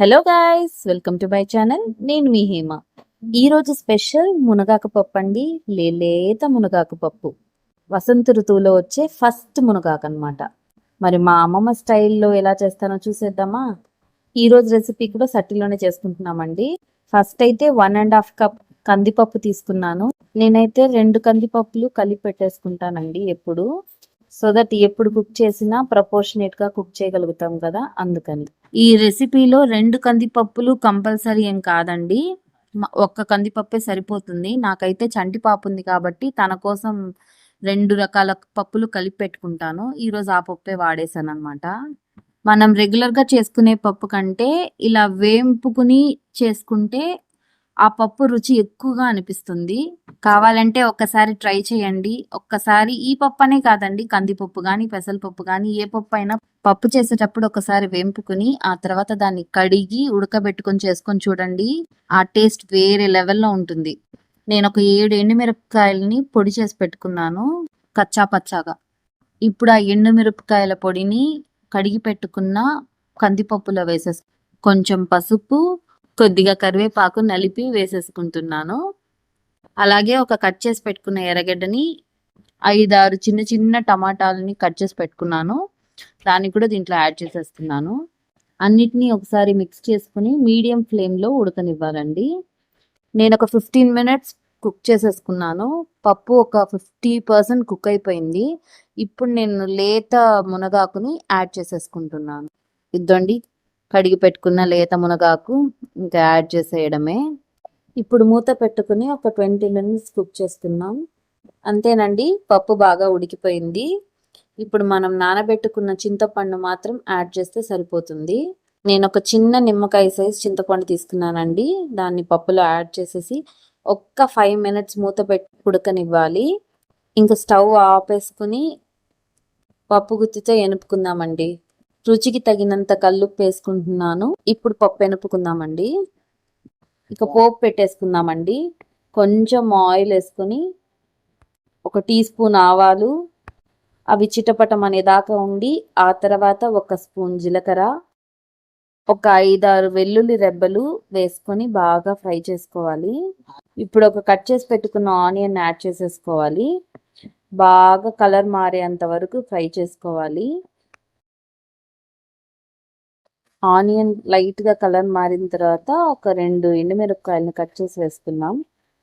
Hello guys welcome to my channel నేను మీ హేమ. ఈ రోజు స్పెషల్ మునగాకు పప్పు అండి. లేత మునగాకు పప్పు. వసంత ఋతువులో వచ్చే ఫస్ట్ మునగాకు అన్నమాట. మరి మా అమ్మమ్మ స్టైల్లో ఎలా చేస్తానో చూసేద్దామా? ఈరోజు రెసిపీ కూడా సట్టిలోనే చేసుకుంటున్నామండి. ఫస్ట్ అయితే వన్ అండ్ హాఫ్ కప్ కందిపప్పు తీసుకున్నాను. నేనైతే రెండు కందిపప్పులు కలిపి పెట్టేసుకుంటానండి ఎప్పుడు. సో దట్ ఎప్పుడు కుక్ చేసినా ప్రపోర్షనేట్గా కుక్ చేయగలుగుతాం కదా అందుకని. ఈ రెసిపీలో రెండు కందిపప్పులు కంపల్సరీ ఏం కాదండి. ఒక్క కందిపప్పే సరిపోతుంది. నాకైతే చంటిపాపు ఉంది కాబట్టి తన కోసం రెండు రకాల పప్పులు కలిపి పెట్టుకుంటాను. ఈరోజు ఆ పప్పే వాడేసాను అనమాట మనం రెగ్యులర్గా చేసుకునే పప్పు కంటే ఇలా వేంపుకుని చేసుకుంటే ఆ పప్పు రుచి ఎక్కువగా అనిపిస్తుంది. కావాలంటే ఒక్కసారి ట్రై చేయండి. ఒక్కసారి ఈ పప్పు అనే కాదండి కందిపప్పు కానీ పెసరపప్పు కానీ ఏ పప్పు అయినా పప్పు చేసేటప్పుడు ఒకసారి వేంపుకుని ఆ తర్వాత దాన్ని కడిగి ఉడకబెట్టుకొని చేసుకొని చూడండి. ఆ టేస్ట్ వేరే లెవెల్లో ఉంటుంది. నేను ఒక ఏడు ఎండుమిరపకాయలని పొడి చేసి పెట్టుకున్నాను కచ్చా పచ్చాగా. ఇప్పుడు ఆ ఎండుమిరపకాయల పొడిని కడిగి పెట్టుకున్న కందిపప్పులో వేసేసి కొంచెం పసుపు కొద్దిగా కరివేపాకు నలిపి వేసేసుకుంటున్నాను. అలాగే ఒక కట్ చేసి పెట్టుకున్న ఎర్రగడ్డని ఐదారు చిన్న చిన్న టమాటాలని కట్ చేసి పెట్టుకున్నాను. దాన్ని కూడా దీంట్లో యాడ్ చేసేస్తున్నాను. అన్నిటినీ ఒకసారి మిక్స్ చేసుకుని మీడియం ఫ్లేమ్లో ఉడకనివ్వాలండి. నేను ఒక ఫిఫ్టీన్ మినిట్స్ కుక్ చేసేసుకున్నాను. పప్పు ఒక ఫిఫ్టీ పర్సెంట్ కుక్ అయిపోయింది. ఇప్పుడు నేను లేత మునగాకుని యాడ్ చేసేసుకుంటున్నాను. ఇద్దండి. కడిగి పెట్టుకున్న లేత మునగాకు ఇంకా యాడ్ చేసేయడమే. ఇప్పుడు మూత పెట్టుకుని ఒక ట్వంటీ మినిట్స్ కుక్ చేస్తున్నాం. అంతేనండి పప్పు బాగా ఉడికిపోయింది. ఇప్పుడు మనం నానబెట్టుకున్న చింతపండు మాత్రం యాడ్ చేస్తే సరిపోతుంది. నేను ఒక చిన్న నిమ్మకాయ సైజ్ చింతపండు తీసుకున్నానండి. దాన్ని పప్పులో యాడ్ చేసేసి ఒక్క ఫైవ్ మినిట్స్ మూత పెట్టి ఉడకనివ్వాలి. ఇంకా స్టవ్ ఆపేసుకుని పప్పు గుత్తితో ఎనుపుకుందామండి. రుచికి తగినంత కల్లుప్పు వేసుకుంటున్నాను. ఇప్పుడు పప్పు ఎనుపుకుందామండి. ఇక పోపు పెట్టేసుకుందామండి. కొంచెం ఆయిల్ వేసుకొని ఒక టీ స్పూన్ ఆవాలు. అవి చిటపటం అనేదాకా ఉండి ఆ తర్వాత ఒక స్పూన్ జీలకర్ర ఒక ఐదారు వెల్లుల్లి రెబ్బలు వేసుకొని బాగా ఫ్రై చేసుకోవాలి. ఇప్పుడు ఒక కట్ చేసి పెట్టుకున్న ఆనియన్ యాడ్ చేసేసుకోవాలి. బాగా కలర్ మారేంత వరకు ఫ్రై చేసుకోవాలి. ఆనియన్ లైట్గా కలర్ మారిన తర్వాత ఒక రెండు ఎండుమిరపకాయలను కట్ చేసి వేసుకున్నాం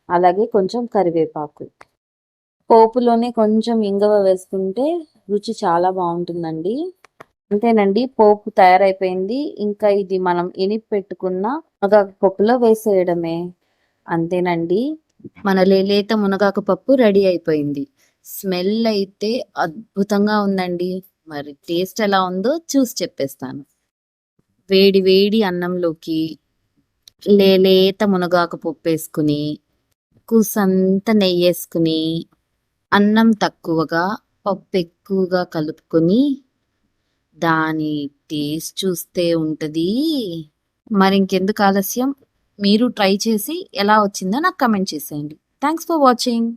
అలాగే కొంచెం కరివేపాకు. పోపులోనే కొంచెం ఇంగవ వేసుకుంటే రుచి చాలా బాగుంటుందండి. అంతేనండి పోపు తయారైపోయింది. ఇంకా ఇది మనం ఎనిపి పెట్టుకున్న మునగాకు పప్పులో వేసేయడమే. అంతేనండి మన లేత మునగాకు పప్పు రెడీ అయిపోయింది. స్మెల్ అయితే అద్భుతంగా ఉందండి. మరి టేస్ట్ ఎలా ఉందో చూసి చెప్పేస్తాను. వేడి వేడి అన్నంలోకి లేలేత మునగాకు పప్పు వేసుకుని కూసంత నెయ్యి వేసుకుని అన్నం తక్కువగా పప్పు ఎక్కువగా కలుపుకొని దాని టేస్ట్ చూస్తే ఉంటుంది. మరి ఇంకెందుకు ఆలస్యం? మీరు ట్రై చేసి ఎలా వచ్చిందో నాకు కమెంట్ చేసేయండి. Thanks for watching.